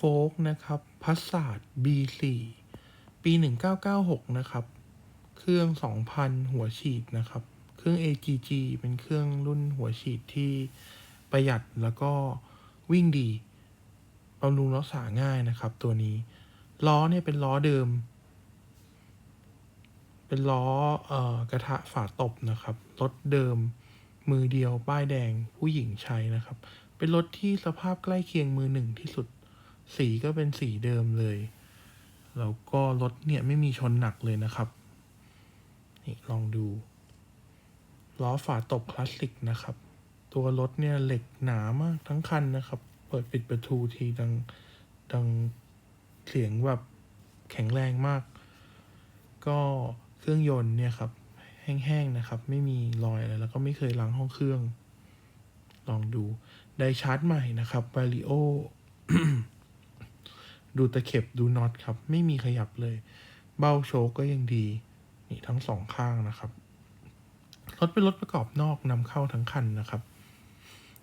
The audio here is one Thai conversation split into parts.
โฟกนะครับพัสสาด B4 ปี 1996 นะครับ เครื่อง 2,000 หัวฉีดนะครับ เครื่อง AGG เป็นเครื่องรุ่นหัวฉีดที่ประหยัดแล้วก็วิ่งดีบำรุงรักษาง่ายนะครับ ตัวนี้ ล้อเนี่ยเป็นล้อเดิม เป็นล้อเอ่อกระทะฝาตบนะครับ รถเดิมมือเดียวป้ายแดงผู้หญิงใช้นะครับ เป็นรถที่สภาพใกล้เคียงมือหนึ่งที่สุด สีก็เป็นสีเดิมเลย แล้วก็รถเนี่ยไม่มีชนหนักเลยนะครับ นี่ลองดู ล้อฝาตบคลาสสิกนะครับ ตัวรถเนี่ยเหล็กหนามากทั้งคันนะครับ เปิดปิดประตูทีดังดังเสียงแบบแข็งแรงมาก ก็เครื่องยนต์เนี่ยครับแห้งๆนะครับ ไม่มีรอยอะไรแล้วก็ไม่เคยล้างห้องเครื่อง ลองดู ได้ชาร์จใหม่นะครับ v a r i o ดูตะเข็บดูน็อตครับ ไม่มีขยับเลย เบ้าโชกก็ยังดี นี่ทั้งสองข้างนะครับ รถเป็นรถประกอบนอกนำเข้าทั้งคันนะครับ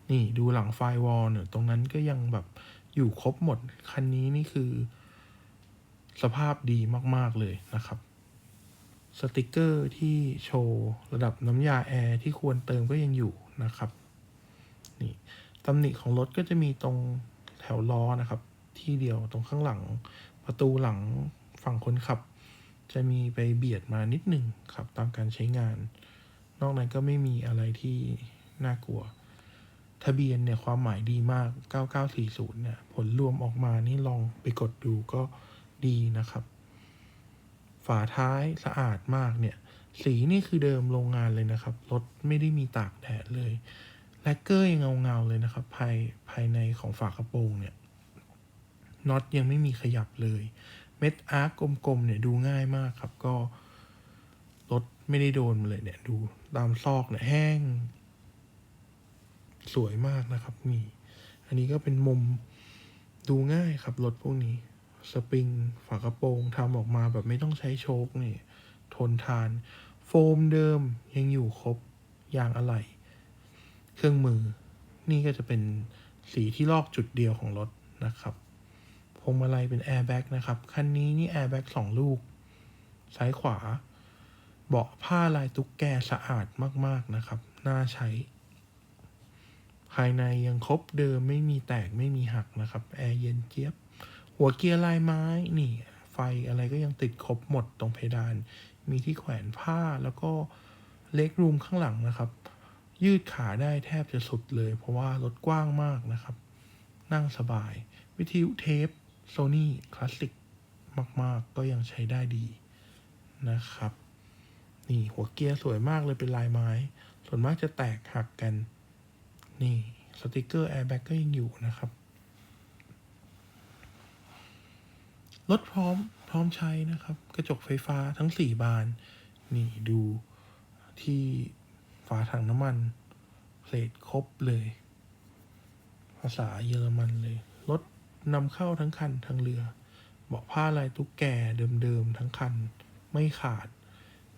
นี่ดูหลังไฟวอลเนี่ยตรงนั้นก็ยังแบบอยู่ครบหมด คันนี้นี่คือ สภาพดีมาก ๆ เลยนะครับ สติกเกอร์ที่โชว์ระดับน้ำยาแอร์ที่ควรเติมก็ยังอยู่นะครับ นี่ตำหนิของรถก็จะมีตรงแถวล้อนะครับ ที่เดียวตรงข้างหลัง ประตูหลังฝั่งคนขับ จะมีไปเบียดมานิดหนึ่งครับตามการใช้งาน นอกนั้นก็ไม่มีอะไรที่น่ากลัว ทะเบียนเนี่ยความหมายดีมาก 9940 เนี่ย ผลรวมออกมานี่ลองไปกดดูก็ดีนะครับ ฝาท้ายสะอาดมากเนี่ยสีนี่คือเดิมโรงงานเลยนะครับ รถไม่ได้มีตากแดดเลย แลกเกอร์ยังเงาเงาๆเลยนะครับ ภายภายในของฝากระโปรงเนี่ย น็อตยังไม่มีขยับเลย เม็ดอาร์กกลมๆเนี่ยดูง่ายมากครับก็รถไม่ได้โดนมาเลยเนี่ยดูตามซอกเนี่ยแห้ง สวยมากนะครับนี่อันนี้ก็เป็นมุมดูง่ายครับรถพวกนี้ สปริงฝากระโปรงทำออกมาแบบไม่ต้องใช้โชคนี่ทนทาน โฟมเดิมยังอยู่ครบยางอะไหล่เครื่องมือ นี่ก็จะเป็นสีที่ลอกจุดเดียวของรถนะครับ พวงมาลัยเป็นแอร์แบ็กนะครับ คันนี้นี่แอร์แบ็กสองลูก ซ้ายขวา เบาะผ้าลายตุ๊กแกสะอาดมากๆนะครับ น่าใช้ ภายในยังครบเดิมไม่มีแตกไม่มีหักนะครับ แอร์เย็นเจี๊ยบ หัวเกียร์ลายไม้นี่ ไฟอะไรก็ยังติดครบหมดตรงเพดาน มีที่แขวนผ้าแล้วก็เล็กรูมข้างหลังนะครับ ยืดขาได้แทบจะสุดเลย เพราะว่ารถกว้างมากนะครับ นั่งสบาย วิทยุเทป โซนี่คลาสสิกมาก ๆ ก็ยังใช้ได้ดีนะครับ นี่หัวเกียร์สวยมากเลยเป็นลายไม้ ส่วนมากจะแตกหักกัน นี่สติกเกอร์แอร์แบ็กก็ยังอยู่นะครับ รถพร้อมพร้อมใช้นะครับ กระจกไฟฟ้าทั้งสี่บาน นี่ดูที่ฝาถังน้ำมันเพลทครบเลย ภาษาเยอรมันเลย รถ นำเข้าทั้งคันทั้งเรือเบาะผ้าลายตุ๊กแกเดิมๆทั้งคัน ไม่ขาด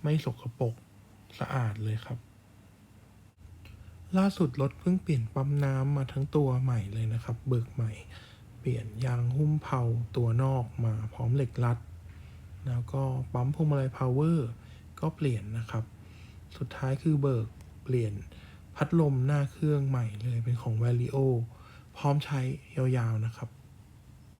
ไม่สกปรกสะอาดเลยครับ ล่าสุดรถเพิ่งเปลี่ยนปั๊มน้ำมาทั้งตัวใหม่เลยนะครับ เบิกใหม่ เปลี่ยนยางหุ้มเผาตัวนอกมาพร้อมเหล็กรัด แล้วก็ปั๊มพวงมาลัยพาวเวอร์ก็เปลี่ยนนะครับ สุดท้ายคือเบิกเปลี่ยนพัดลมหน้าเครื่องใหม่เลยเป็นของ v a l i o พร้อมใช้ยาวๆนะครับ